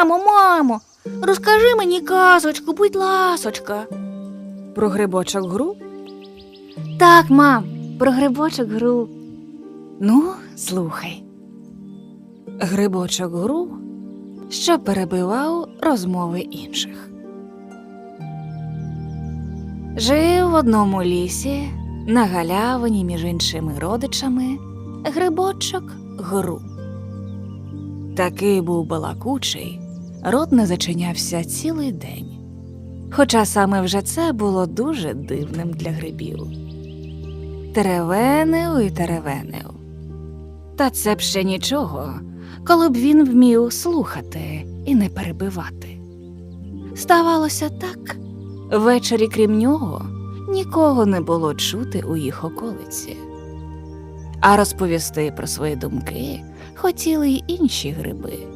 Мамо, мамо, розкажи мені казочку, будь ласочка. Про грибочок гру? Так, мам, про грибочок гру. Ну, слухай. Грибочок гру, що перебивав розмови інших. Жив в одному лісі на галявині між іншими родичами грибочок гру. Такий був балакучий, рот не зачинявся цілий день. Хоча саме вже це було дуже дивним для грибів. Теревенив і теревенив. Та це б ще нічого, коли б він вмів слухати і не перебивати. Ставалося так, ввечері крім нього нікого не було чути у їх околиці. А розповісти про свої думки хотіли й інші гриби.